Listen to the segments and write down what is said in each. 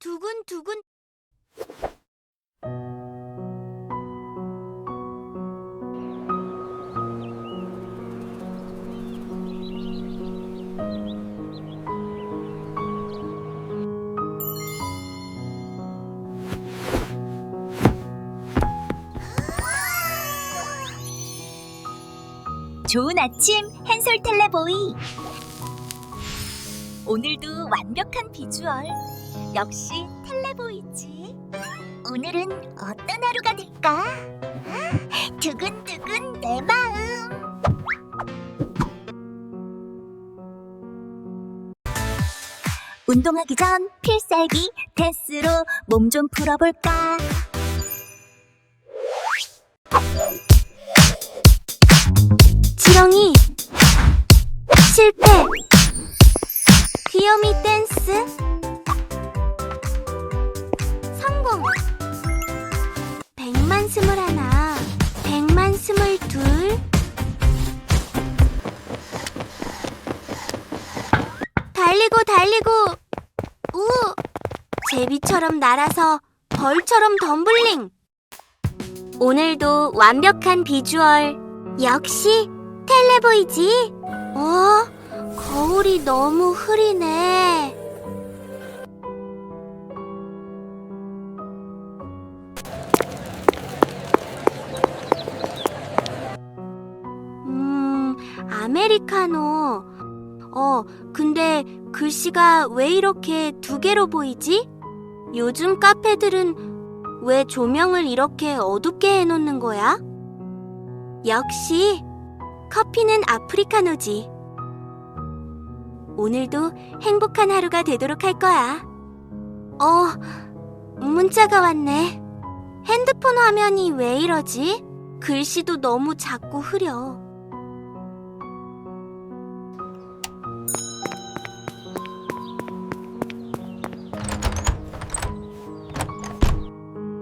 두근두근. 좋은 아침 hen솔 텔레보이 오늘도 완벽한 비주얼 역시 텔레보이지 오늘은 어떤 하루가 될까 아, 두근두근 내 마음 운동하기 전 필살기 댄스로 몸 좀 풀어볼까 지렁이. 실패. 귀요미 댄스. 스물 하나. 백만 스물 둘. 달리고 달리고. 우. 제비처럼 날아서 벌처럼 덤블링. 오늘도 완벽한 비주얼. 역시 텔레보이지? 어? 거울이 너무 흐리네. 아메리카노. 어, 근데 글씨가 왜 이렇게 두 개로 보이지? 요즘 카페들은 왜 조명을 이렇게 어둡게 해놓는 거야? 역시 커피는 아프리카노지. 오늘도 행복한 하루가 되도록 할 거야. 어, 문자가 왔네. 핸드폰 화면이 왜 이러지? 글씨도 너무 작고 흐려.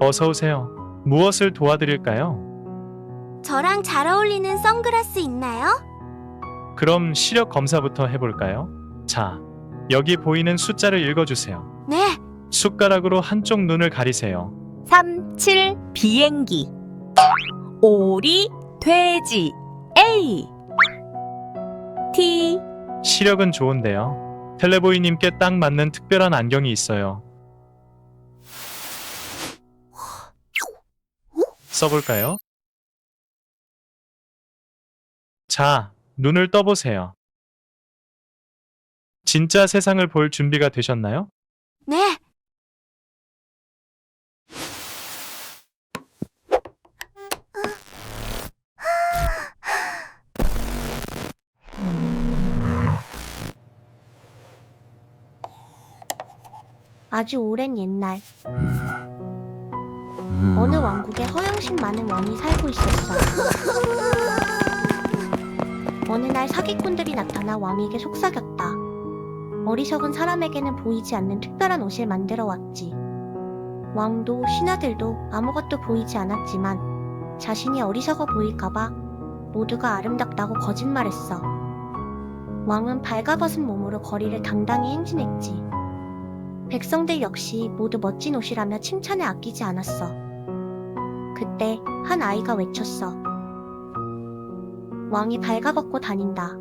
어서 오세요. 무엇을 도와드릴까요? 저랑 잘 어울리는 선글라스 있나요? 그럼 시력 검사부터 해볼까요? 자, 여기 보이는 숫자를 읽어주세요. 네, 숟가락으로 한쪽 눈을 가리세요. 3, 7 비행기 오리 돼지 A T 시력은 좋은데요. 텔레보이님께 딱 맞는 특별한 안경이 있어요. 써볼까요? 자, 눈을 떠보세요. 진짜 세상을 볼 준비가 되셨나요? 네. 아주 오랜 옛날 어느 왕국에 허영심 많은 왕이 살고 있었어. 어느 날 사기꾼들이 나타나 왕에게 속삭였다. 어리석은 사람에게는 보이지 않는 특별한 옷을 만들어 왔지. 왕도 신하들도 아무것도 보이지 않았지만 자신이 어리석어 보일까봐 모두가 아름답다고 거짓말했어. 왕은 발가벗은 몸으로 거리를 당당히 행진했지. 백성들 역시 모두 멋진 옷이라며 칭찬에 아끼지 않았어. 그때 한 아이가 외쳤어. 왕이 발가벗고 다닌다.